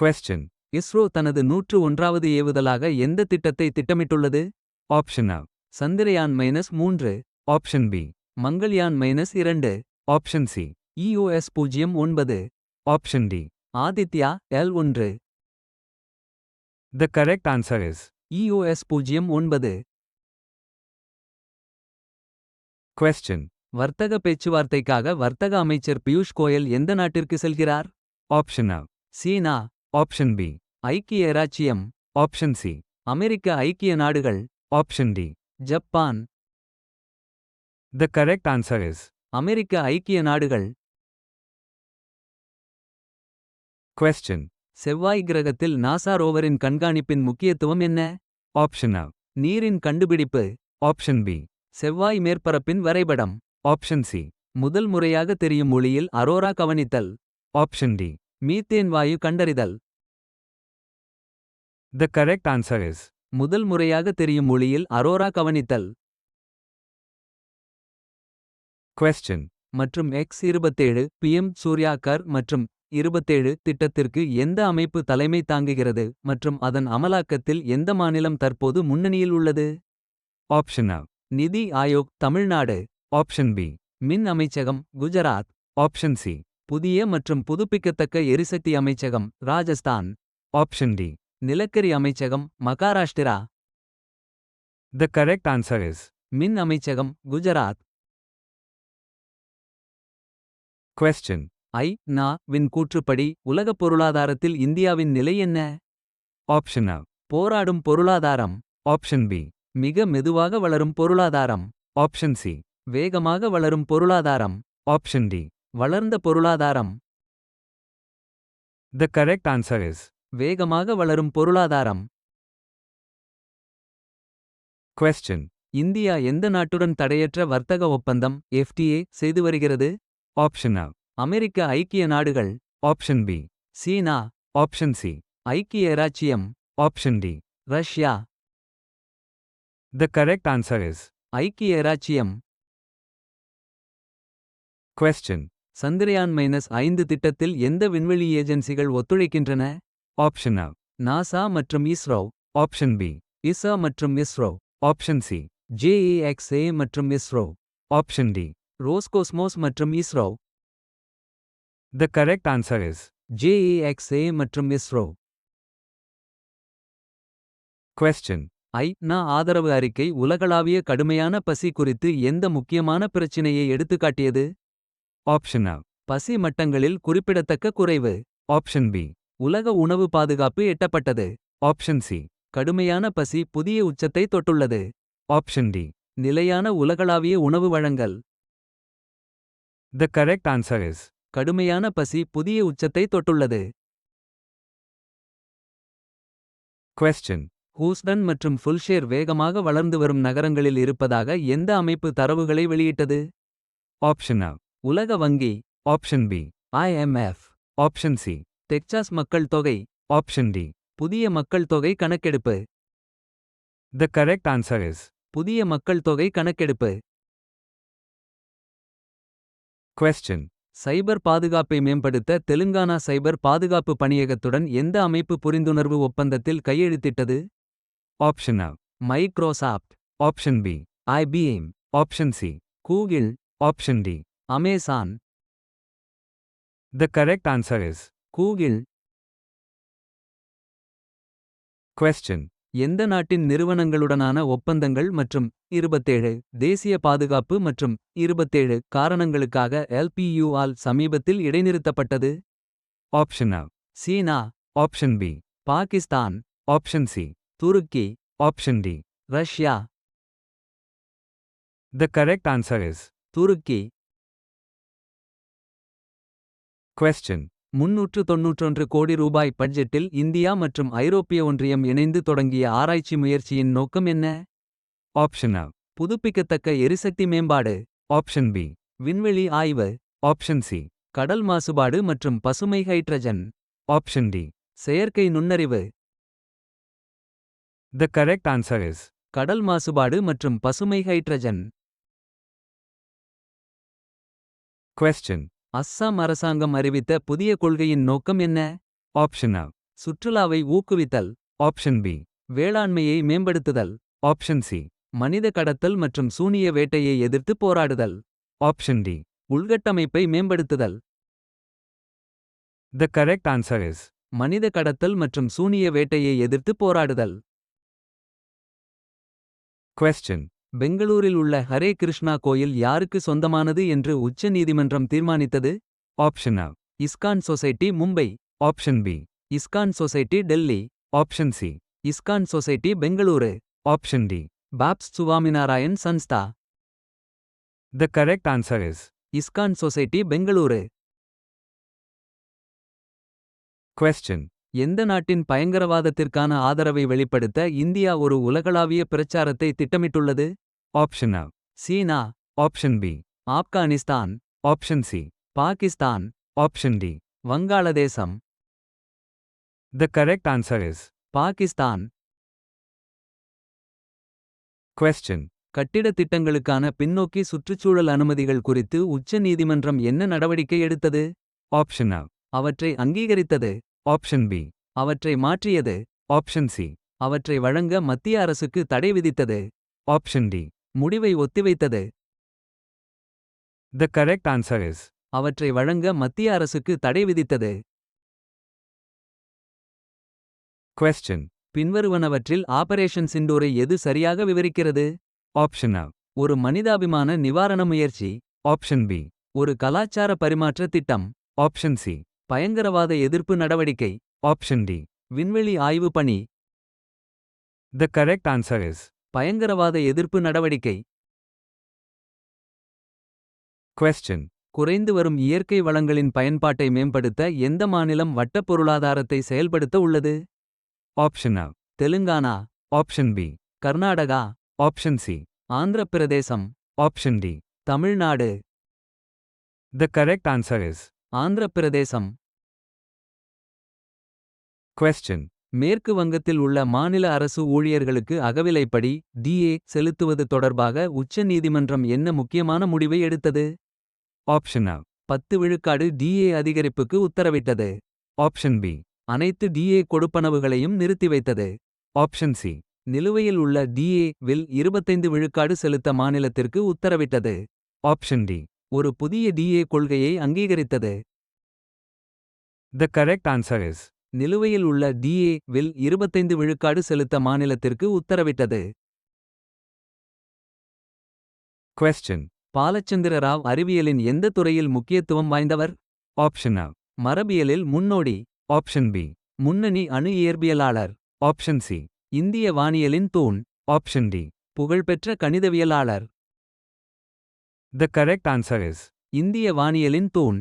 Question ISRO தனது நூற்று ஒன்றாவது ஏவுதலாக எந்த திட்டத்தை திட்டமிட்டுள்ளது? Option A. சந்திரயான் மைனஸ் மூன்று. ஆப்ஷன் பி மங்கள்யான் மைனஸ் இரண்டு. ஆப்ஷன் சி இஓஎஸ் பூஜ்ஜியம் ஒன்பது. ஆப்ஷன் டி ஆதித்யா எல் ஒன்று. The correct answer is EOS பூஜ்ஜியம் ஒன்பது. கொஸ்டின் வர்த்தக பேச்சுவார்த்தைக்காக வர்த்தக அமைச்சர் பியூஷ் கோயல் எந்த நாட்டிற்கு செல்கிறார்? Option A. China. Option B ஐக்கிய இராச்சியம். ஆப்ஷன் சி அமெரிக்க ஐக்கிய நாடுகள். Option D Japan. The correct answer is அமெரிக்க ஐக்கிய நாடுகள். கொஸ்டின் செவ்வாய் கிரகத்தில் நாசா ரோவரின் கண்காணிப்பின் முக்கியத்துவம் என்ன? ஆப்ஷன் அ நீரின் கண்டுபிடிப்பு. ஆப்ஷன் பி செவ்வாய் மேற்பரப்பின் வரைபடம். ஆப்ஷன் சி முதல் முறையாக தெரியும் மொழியில் அரோரா கவனித்தல். ஆப்ஷன் டி மீத்தேன் வாயு கண்டறிதல் The correct answer is. முதல் முறையாக தெரியும் மொழியில் அரோரா கவனித்தல் Question. மற்றும் எக்ஸ் இருபத்தேழு பிஎம் சூர்யாகர் மற்றும் இருபத்தேழு திட்டத்திற்கு எந்த அமைப்பு தலைமை தாங்குகிறது மற்றும் அதன் அமலாக்கத்தில் எந்த மாநிலம் தற்போது முன்னணியில் உள்ளது Option A. நிதி ஆயோக் தமிழ்நாடு Option B. மின் அமைச்சகம் குஜராத் Option C. புதிய மற்றும் புதுப்பிக்கத்தக்க எரிசக்தி அமைச்சகம் ராஜஸ்தான் Option D. நிலக்கரி அமைச்சகம் Maharashtra The correct answer is. மின் அமைச்சகம் குஜராத் Question. ஐ நா வின் கூற்றுப்படி உலகப் பொருளாதாரத்தில் இந்தியாவின் நிலை என்ன Option A. போராடும் பொருளாதாரம் Option B. மிக மெதுவாக வளரும் பொருளாதாரம் Option C. வேகமாக வளரும் பொருளாதாரம் Option D. வளர்ந்த பொருளாதாரம் The correct answer is. வேகமாக வளரும் பொருளாதாரம் Question. இந்தியா எந்த நாட்டுடன் தடையற்ற வர்த்தக ஒப்பந்தம் எஃப்டிஏ செய்து வருகிறது Option A. அமெரிக்க ஐக்கிய நாடுகள் Option B. சீனா Option C. ஐக்கிய இராச்சியம் Option D. Russia The correct answer is. ஐக்கிய இராச்சியம் Question. சந்திரயான் மைனஸ் ஐந்து திட்டத்தில் எந்த விண்வெளி ஏஜென்சிகள் ஒத்துழைக்கின்றன Option A. நாசா மற்றும் இஸ்ரோ Option B. இசா மற்றும் இஸ்ரோ Option C. ஜேஏஎக்ஸ்ஏ மற்றும் இஸ்ரோ Option D. ரோஸ்கோஸ்மோஸ் மற்றும் ISRO The correct answer is. JAXA மற்றும் இஸ்ரோ Question. ஐ நா ஆதரவு அறிக்கை உலகளாவிய கடுமையான பசி குறித்து எந்த முக்கியமான பிரச்சினையை எடுத்துக்காட்டியது ஆப்ஷன் அ பசி மட்டங்களில் குறிப்பிடத்தக்க குறைவு. ஆப்ஷன் பி உலக உணவு பாதுகாப்பு எட்டப்பட்டது. ஆப்ஷன் சி கடுமையான பசி புதிய உச்சத்தை தொட்டுள்ளது. ஆப்ஷன் டி நிலையான உலகளாவிய உணவு வழங்கல். த கரெக்ட் ஆன்சர் இஸ் கடுமையான பசி புதிய உச்சத்தை தொட்டுள்ளது. கொஸ்டின் ஹூஸ்டன் மற்றும் ஃபுல்ஷேர் வேகமாக வளர்ந்து வரும் நகரங்களில் இருப்பதாக எந்த அமைப்பு தரவுகளை வெளியிட்டது? Option A. உலக வங்கி option B IMF option C Texas மக்கள் தொகை ஆப்ஷன் டி புதிய மக்கள் தொகை கணக்கெடுப்பு. த கரெக்ட் ஆன்சர் இஸ் புதிய மக்கள் தொகை கணக்கெடுப்பு. கொஸ்டின் சைபர் பாதுகாப்பை மேம்படுத்த தெலுங்கானா சைபர் பாதுகாப்பு பணியகத்துடன் எந்த அமைப்பு புரிந்துணர்வு ஒப்பந்தத்தில் கையெழுத்திட்டது? Option a Microsoft option B IBM option C Google option D Amazon The correct answer is. Google Question. எந்த நாட்டின் நிறுவனங்களுடனான ஒப்பந்தங்கள் மற்றும் இருபத்தேழு தேசிய பாதுகாப்பு மற்றும் இருபத்தேழு காரணங்களுக்காக எல்பியு ஆல் சமீபத்தில் இடைநிறுத்தப்பட்டது Option A. China Option B. Pakistan Option C. Turkey Option D. Russia The correct answer is. Turkey Question. முன்னூற்று தொன்னூற்றொன்று கோடி ரூபாய் பட்ஜெட்டில் இந்தியா மற்றும் ஐரோப்பிய ஒன்றியம் இணைந்து தொடங்கிய ஆராய்ச்சி முயற்சியின் நோக்கம் என்ன? ஆப்ஷன் புதுப்பிக்கத்தக்க எரிசக்தி மேம்பாடு. ஆப்ஷன் பி விண்வெளி ஆய்வு. ஆப்ஷன் சி கடல் மாசுபாடு மற்றும் பசுமை ஹைட்ரஜன் ஆப்ஷன் டி செயற்கை நுண்ணறிவு. த கரெக்ட் ஆன்சர் இஸ் கடல் மாசுபாடு மற்றும் பசுமை ஹைட்ரஜன் கொஸ்டின் அஸ்ஸாம் அரசாங்கம் அறிவித்த புதிய கொள்கையின் நோக்கம் என்ன Option A. சுற்றுலாவை ஊக்குவித்தல் Option B. வேளாண்மையை மேம்படுத்துதல் Option C. மனித கடத்தல் மற்றும் சூனிய வேட்டையை எதிர்த்து போராடுதல் Option D. உள்கட்டமைப்பை மேம்படுத்துதல் The correct answer is மனித கடத்தல் மற்றும் சூனிய வேட்டையை எதிர்த்து போராடுதல் Question. பெங்களூரில் உள்ள ஹரே கிருஷ்ணா கோயில் யாருக்கு சொந்தமானது என்று உச்ச நீதிமன்றம் தீர்மானித்தது Option A. ISKCON society Mumbai Option B. ISKCON society Delhi Option C. ISKCON society Bengaluru Option D. BAPS Swaminarayan Sanstha The correct answer is ISKCON society Bengaluru Question. எந்த நாட்டின் பயங்கரவாதத்திற்கான ஆதரவை வெளிப்படுத்த இந்தியா ஒரு உலகளாவிய பிரச்சாரத்தை திட்டமிட்டுள்ளது Option A. China Option B. Afghanistan Option C. Pakistan Option D. Vangaladesam The correct answer is Pakistan Question. கட்டிடத் திட்டங்களுக்கான பின்னோக்கி சுற்றுச்சூழல் அனுமதிகள் குறித்து உச்ச நீதிமன்றம் என்ன நடவடிக்கை எடுத்தது A. அவற்றை அங்கீகரித்தது Option B. அவற்றை மாற்றியது Option C. அவற்றை வழங்க மத்திய அரசுக்கு தடை விதித்தது Option D. முடிவை ஒத்திவைத்தது The correct answer is அவற்றை வழங்க மத்திய அரசுக்கு தடை விதித்தது Question. பின்வருவனவற்றில் ஆபரேஷன் சிண்டூரை எது சரியாக விவரிக்கிறது Option A. ஒரு மனிதாபிமான நிவாரண முயற்சி Option B. ஒரு கலாச்சார பரிமாற்ற திட்டம் Option C. பயங்கரவாத எதிர்ப்பு நடவடிக்கை Option D. விண்வெளி ஆய்வு பணி The correct answer is பயங்கரவாத எதிர்ப்பு நடவடிக்கை Question. குறைந்து வரும் இயற்கை வளங்களின் பயன்பாட்டை மேம்படுத்த எந்த மாநிலம் வட்டப் பொருளாதாரத்தை செயல்படுத்த உள்ளது Option A. Telangana Option B. Karnataka Option C. Andhra Pradesh Option D. Tamil Nadu The correct answer is Andhra Pradesh question மேற்கு வங்கத்தில் உள்ள மாநில அரசு ஊழியர்களுக்கு அகவிலைப்படி டிஏ செலுத்துவது தொடர்பாக உச்ச நீதிமன்றம் என்ன முக்கியமான முடிவை எடுத்தது? ஆப்ஷன் பத்து விழுக்காடு டிஏ அதிகரிப்புக்கு உத்தரவிட்டது. ஆப்ஷன் பி அனைத்து டிஏ கொடுப்பனவுகளையும் நிறுத்தி வைத்தது. ஆப்ஷன் சி நிலுவையில் உள்ள டிஏ வில் 25 விழுக்காடு செலுத்த மாநிலத்திற்கு உத்தரவிட்டது. ஆப்ஷன் டி ஒரு புதிய டிஏ கொள்கையை அங்கீகரித்தது. த கரெக்ட் ஆன்சர் இஸ் நிலுவையில் உள்ள டிஏ வில் 25 விழுக்காடு செலுத்த மாநிலத்திற்கு உத்தரவிட்டது Question. பாலச்சந்திர ராவ் அறிவியலின் எந்த துறையில் முக்கியத்துவம் வாய்ந்தவர் A. மரபியலில் முன்னோடி Option B. முன்னணி அணு இயற்பியலாளர் Option C. இந்திய வானியலின் தூண் Option D. புகழ்பெற்ற கணிதவியலாளர் The correct answer is இந்திய வானியலின் தூண்